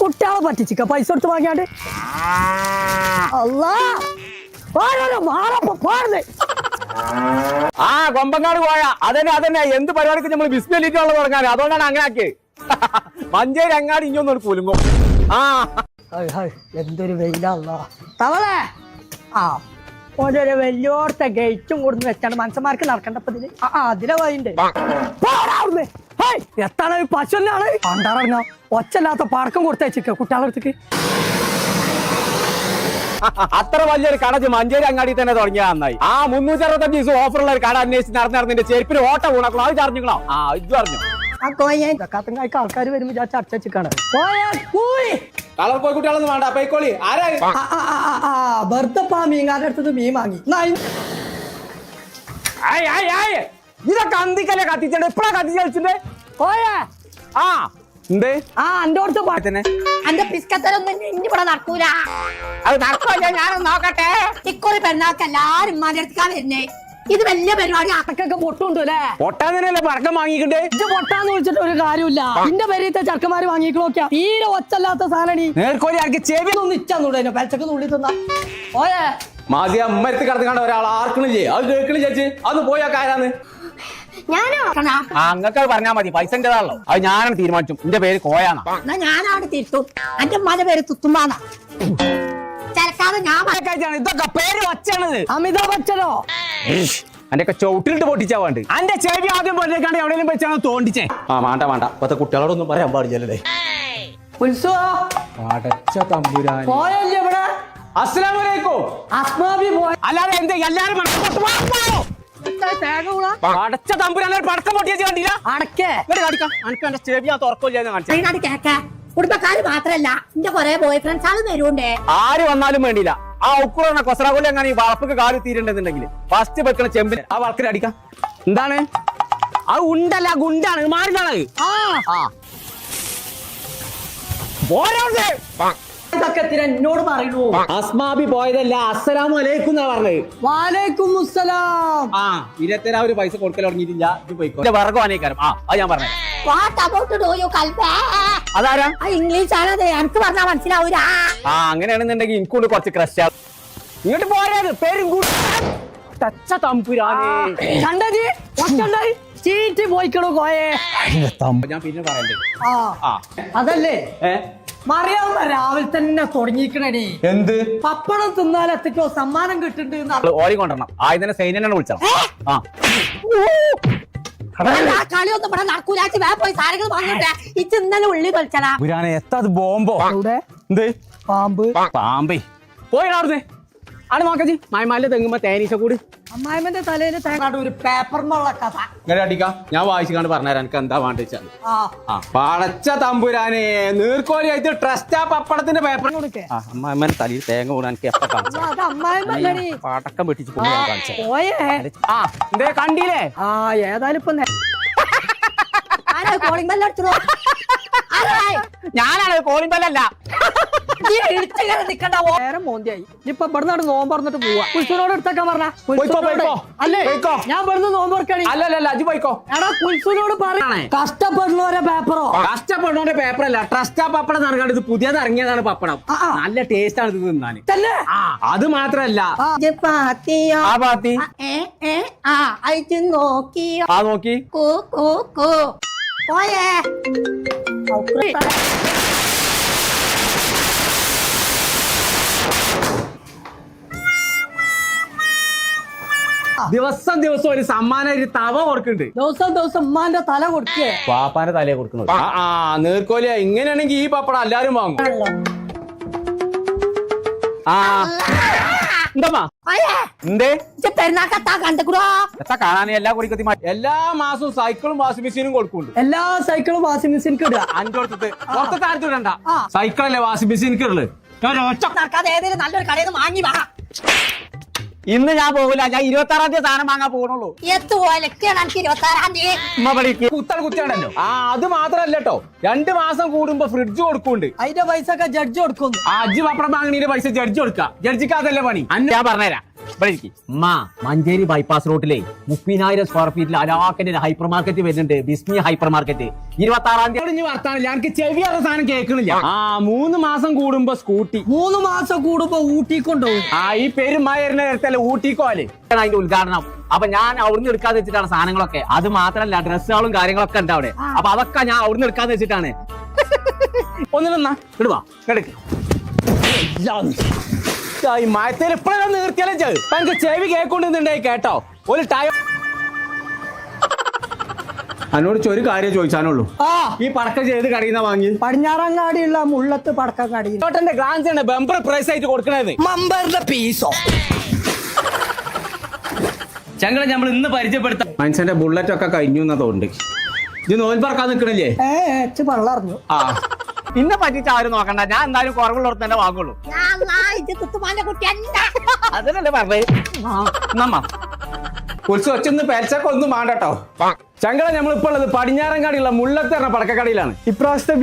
കുട്ടികളെ പറ്റിച്ചിക്ക പൈസ കൊടുത്ത് വാങ്ങിയാണ്ട്. അല്ലാ ഓരോരോ മാറപ്പോ പാടുന്നേ. ആ കൊമ്പങ്ങാട് പോയ. അതന്നെ അതന്നെ. എന്ത് പരിപാടിക്ക് നമ്മൾ ബിസ്മില്ലിട്ടുള്ള തുടങ്ങാൻ അതുകൊണ്ടാണ് അങ്ങനെ ആക്കി മഞ്ചേരി അങ്ങാടി ഇഞ്ഞൊന്നും കുലുങ്ങും. ആ. എന്തൊരു വെയിലല്ല തവളെ. ആ ഓരോ വലിയോർത്ത ഗേറ്റും കൊടുന്ന് വെച്ചാണ് മനുഷ്യന്മാർക്ക് നടക്കണ്ടപ്പോ ഇതിൽ ആ അതിലെ വഴിണ്ട് എത്താണ് ഈ പശുവിനാണ് പണ്ടാറങ്ങ ഒച്ചല്ലാത്ത പടക്കം കൊടുത്തേച്ചിക്ക കുട്ടികളടുത്തേക്ക് അത്ര വലിയൊരു കട മഞ്ചേരി അങ്ങാടി തന്നെ തുടങ്ങിയ നന്നായി. ആ മുന്നൂറ്റി അറുപത്തഞ്ച് ദിവസം ഓഫറുള്ള ഒരു കട അന്വേഷിച്ച് നടന്നു നടന്നിന്റെ ചെരുപ്പിന് ഓട്ട വീണക്കളോ അത് ചറിഞ്ഞോ ആ ഇത് പറഞ്ഞു. ആ കോയ ആൾക്കാർ വരുമ്പോ ഞാൻ കളർ വേണ്ട പൈക്കോളി. ആരാ? അടുത്തത് മീൻ വാങ്ങി. ഇതൊക്കെ അന്തിക്കല്ലേ കത്തിച്ചത് ഇപ്പഴാ കത്തിച്ചു കളിച്ചിട്ട്? ആ എന്തേ? ആ എന്റെ അടുത്ത് പാ- തന്നെ അന്റെ പിസ്കത്തരൊന്നും ഇനി ഇവിടെ നടക്കൂല. അത് ഞാനൊന്ന് നോക്കട്ടെ. ഇക്കുറി പെരുന്നാൾക്ക് എല്ലാരും ഉമ്മാന്റെ അടുത്തേക്കാ വരുന്നേ. ഇത് വലിയ പരിപാടി അടക്കൊക്കെ പൊട്ടുണ്ട് അല്ലേ? പടക്കം വാങ്ങിക്കണ്ടേ? ഇത് പൊട്ടാന്ന് വിളിച്ചിട്ട് ഒരു കാര്യമില്ല. എന്റെ പേരീത്തെ ചർക്കന്മാര് വാങ്ങിക്കണ നോക്കിയാ തീരെ ഒച്ചല്ലാത്ത സാധനം നേർക്കോലി ആർക്ക് ചെവി ഒന്ന് ഇച്ചാന്നൂടെ പെലച്ചക്ക് നുള്ളി തന്ന. ഓയേ മാസിയ അമ്മരത്ത് കിടന്ന് കണ്ട ഒരാൾ ആർക്കണില്ലേ? അത് കേൾക്കണി ചേച്ചി? അന്ന് പോയാ കാരാന്ന്. ഞാനോ? അങ്ങക്ക് പറഞ്ഞാ മതി. പൈസ എന്റേതാണല്ലോ അത് ഞാനാണ് തീരുമാനിച്ചു എന്റെ പേര് കോയാന്നാ എന്നാ ഞാനാണ് തിരുത്തും. അന്റെ ഉമ്മാന്റെ പേര് തുത്തുമ്പാന്നാ. ചിലക്കാതെ ഞാൻ പറ- ഇതൊക്കെ പേര് വച്ചാണത് അമിതാഭ് ബച്ചനോ? എന്റെ ഒക്കെ ചവിട്ടിലിട്ട് പൊട്ടിച്ചാ വേണ്ട? അന്റെ ചെവി ആദ്യം പൊട്ടിക്കാണ്ട് എവിടെയെങ്കിലും വെച്ചാണ് തോണ്ടിച്ചേ. ആ വേണ്ട വേണ്ട. ഇപ്പത്തെ കുട്ടികളോടൊന്നും പറയാൻ പാടില്ലല്ലേ അല്ലാതെ എന്ത്? എല്ലാരും അടച്ച പടക്കം പൊട്ടിയ കണ്ടില്ല? അടക്കേ ഇങ്ങോട്ട് കാണിക്കാം. എനിക്ക് എന്റെ ചെവി ഞാൻ തുറക്കില്ല കാണിച്ചു. അതിനാണ് കേക്ക കുടുംബക്കാര് മാത്രല്ല എന്റെ കൊറേ ബോയ് ഫ്രണ്ട്സ് ആൾ വരുണ്ടേ ആര് വന്നാലും വേണ്ടില്ല ആ ഉക്കുറണ കൊസറാകൊല്ലി അങ്ങനെ ഈ വളപ്പൊക്കെ കാൽ തീരണ്ടെന്നുണ്ടെങ്കിൽ ഫസ്റ്റ് വെക്കണ ചെമ്പിന് ആ വളക്കിൽ അടിക്കാം. എന്താണ്? അത് ഉണ്ടല്ല ഗുണ്ടാണ്. മാറിലാണ് ആ. ആ. പോരാ ഇതൊക്കെ എത്തിനാ എന്നോട് പറയണു അസ്മാബി പോയതല്ല അസ്സലാമു അലൈക്കും എന്നാ പറഞ്ഞത്. വാലേക്കും മുസ്സലാം. ആ ഇരുപത്തേരാ ഒരു പൈസ കൊടുക്കൽ തുടങ്ങിയിട്ടില്ല ഇത് പോയിക്കോ. വിറകു അനേക്കാരം ആ അത് ഞാൻ പറഞ്ഞത് വാട്ട് അബൌട്ട് ഡു യു കൽബേ അതാരാ? ആ ഇംഗ്ലീഷ് ആണത്. എനിക്ക് പറഞ്ഞാ മനസ്സിലാവൂല. ആ അങ്ങനെയാണെന്നുണ്ടെങ്കിൽ എനിക്കൊണ്ട് കുറച്ച് ക്രഷ് ഇങ്ങോട്ട് പോരാത് പേരും കൂടി. തച്ച തമ്പുരാനേ. കണ്ടജി ഒറ്റണ്ടായി ചീറ്റ് പോയിക്കണു കോയേ. ഞാൻ പിന്നെ പറയണ്ടേ. ആ. ആ. അതല്ലേ? മറിയാവുന്ന രാവിലെ തന്നെ തുടങ്ങിക്കണേ എന്ത്? പപ്പടം തിന്നാൽ എത്തിക്കോ സമ്മാനം കിട്ടുന്നുണ്ട് ഓരി കൊണ്ടുവരണം. ആയി സൈന്യനെ വിളിച്ചോ ആ. ആ കളിയൊന്നും ഇവിടെ പോയി സാരങ്ങൾ വാങ്ങിട്ടെ ഇച്ച് ഇന്നലെ ഉള്ളി കളിച്ചടാ. ബോംബോ? പാമ്പ്. പാമ്പേ. പോയി അവിടുന്ന്. ആണ് നോക്കജി മായ്മാലിന്റെ തെങ്ങുമ്പോ തേനീച്ച കൂടി. അമ്മായിമന്റെ തലയിൽ തേങ്ങാട്ട് ഒരു പേപ്പറിനുള്ള കഥ. ഇങ്ങനെ അടിക്കാം. ഞാൻ വായിച്ചു കണ്ട് പറഞ്ഞുതരാം. എനിക്ക് എന്താ വേണ്ടിച്ചാൽ ആ. ആ. പടച്ച തമ്പുരാനെ നീർക്കോലി ആയിട്ട് ട്രസ്റ്റ് ആ പപ്പടത്തിന്റെ പേപ്പർ കൊടുക്കേ. ആ തലയിൽ തേങ്ങ കൂടാൻ എനിക്ക് എപ്പ കാണിച്ചു? അത് അമ്മായിമല്ലടി പടക്കം വെട്ടിച്ച് കൊണ്ട് ഞാൻ കാണിച്ചു പോയേ. ആ എന്തേ കണ്ടില്ലേ? ആ ഏതായാലും ഇപ്പൊ നേ- ആരാ കോളിംഗ് ബെല്ല് അടിച്ചോ? ആരായി? ഞാനാണ് കോളിംഗ് ബെല്ലല്ല ഇടിച്ചിങ്ങനെ നിക്കണ്ട നേരം മോന്തിയായി. ഇപ്പൊ ഇവിടെ നാട് നോമ്പ് പറഞ്ഞിട്ട് പോവാ. കുൽസൂനോട് എടുത്തേക്കാൻ പറഞ്ഞ. അല്ലേ? പോയിക്കോ. ഞാൻ ഇവിടുന്ന് നോമ്പ് തുറക്കണി. അല്ലല്ല അജി പോയിക്കോ. എടാ കുൽസുനോട് പറയണേ കഷ്ടപ്പെടുന്നവരെ പേപ്പറോ? പേപ്പർ അല്ല ട്രസ്റ്റ് ആ പപ്പടം നടക്കാണ്ട് ഇത് പുതിയത് ഇറങ്ങിയതാണ് പപ്പടം. നല്ല ടേസ്റ്റ് ആണ് ഇത് തിന്നാൻ അത് മാത്രല്ല. ആ. പാത്തിയോ? ആ ഏ ഏ ആ അയച്ചു നോക്കിയോ? ആ നോക്കി. കൂ കൂ കൂ. പോയേ. ദിവസം ദിവസം ഒരു സമ്മാനം ഒരു തവ കൊടുക്കുന്നുണ്ട് ദിവസം ദിവസം ഉമ്മാന്റെ തല കൊടുക്കേ. പാപ്പാന്റെ തലയെ കൊടുക്കുന്നത്. ആ ആ നീർക്കോലിയ. ഇങ്ങനെയാണെങ്കിൽ ഈ പപ്പടം എല്ലാരും വാങ്ങും. ആ. എല്ലാ മാസവും സൈക്കിളും വാഷിംഗ് മെഷീനും കൊടുക്കുന്നുണ്ട് എല്ലാ സൈക്കിളും വാഷിംഗ് മെഷീനും ഇടുക. അഞ്ചു കൊടുത്തിട്ട്. പുറത്തെ ആരത്തും ഇടണ്ട. സൈക്കിളല്ലേ വാഷിംഗ് മെഷീൻ ഉള്ളത് നടക്കാതെ നല്ലൊരു കടയിൽ നിന്ന് വാങ്ങി വാ. ഇന്ന് ഞാൻ പോകില്ല ഞാൻ ഇരുപത്തി ആറാം തീയതി സാധനം വാങ്ങാൻ പോകണുള്ളൂ കുത്തൽ കുത്തിയാണല്ലോ. ആ അത് മാത്രല്ല കേട്ടോ രണ്ട് മാസം കൂടുമ്പോ ഫ്രിഡ്ജ് കൊടുക്കുന്നുണ്ട്. അതിന്റെ പൈസ ഒക്കെ ജഡ്ജ് കൊടുക്കുന്നു. ആ അജ്ജ് പപ്പടം വാങ്ങണീന്റെ പൈസ ജഡ്ജ് കൊടുക്ക. ജഡ്ജിക്ക് അതല്ലേ പണി? അന്ന് ഞാൻ പറഞ്ഞുതരാം. ഉമ്മ മഞ്ചേരി ബൈപ്പാസ് റോഡിലെ മുപ്പതിനായിരം സ്ക്വയർ ഫീറ്റിൽ അലാക്കന്റെ ഹൈപ്പർ മാർക്കറ്റ് വരുന്നുണ്ട്. ബിസ്മി ഹൈപ്പർ മാർക്കറ്റ് ഇരുപത്തി ആറാം തീയതി വർത്താനില്ല എനിക്ക് ചെവി അവസാനം സാധനം കേൾക്കണില്ല. ആ മൂന്ന് മാസം കൂടുമ്പോ സ്കൂട്ടി. മൂന്ന് മാസം കൂടുമ്പോ ഊട്ടിക്കൊണ്ടോ? ആ ഈ പെരുമായറിന്റെ നേരത്തെ ഊട്ടിക്കോൽ? അതിന്റെ ഉദ്ഘാടനം. അപ്പൊ ഞാൻ അവിടുന്ന് എടുക്കാതെ വെച്ചിട്ടാണ് സാധനങ്ങളൊക്കെ. അത് മാത്രല്ല ഡ്രസ്സുകളും കാര്യങ്ങളൊക്കെ ഉണ്ട് അവിടെ. അപ്പൊ അതൊക്കെ ഞാൻ അവിടുന്ന് എടുക്കാതെ വെച്ചിട്ടാണ്. ഒന്നിനൊന്നാ ഇടുവാ കിടക്ക് ഈ മഴത്തേൽ ഇപ്പോഴാണ് നിർത്തിയാലും ചെയ്ത് തനിക്ക് ചെവി കേൾക്കൊണ്ടിരുന്നുണ്ടായി കേട്ടോ. ഒരു ടൈം എന്നോട് ഒരു കാര്യം ചോദിച്ചാനുള്ളൂ. ആ. ഈ പടക്കം ചെയ്ത് കടയുന്ന വാങ്ങി പടിഞ്ഞാറങ്ങാടിയുള്ള മുള്ളത്ത് പടക്കം കടയിൽ ചോട്ടന്റെ ഗ്ലാൻസ് ആണ് ബമ്പർ പ്രൈസ് ആയിട്ട് കൊടുക്കണത്. മമ്പറിന്റെ പീസോ ചങ്ങളെ നമ്മൾ ഇന്ന് പരിചയപ്പെടുത്താം. മനുഷ്യന്റെ ബുള്ളറ്റ് ഒക്കെ കഴിഞ്ഞു എന്നതുകൊണ്ട് ഇത് നോൽ പറക്കാൻ നിൽക്കണില്ലേ ഏ പള്ളറിഞ്ഞു ആ. ഇന്നെ പറ്റിച്ച് ആരും നോക്കണ്ട. ഞാൻ എന്തായാലും കുറവുള്ളവർ തന്നെ വാങ്ങുള്ളൂ. അതിനല്ലേ പറഞ്ഞേ? നമ്മ കുറിച്ച് ഒച്ചൊന്ന് പെരച്ചൊക്കെ ഒന്നും വേണ്ടട്ടോ കേട്ടോ. നമ്മൾ ഇപ്പോൾ ഉള്ളത് പടിഞ്ഞാറങ്ങാടിയുള്ള മുള്ളത്ത് പറഞ്ഞ പടക്കക്കടയിലാണ്. ഇപ്രാവശ്യത്തെ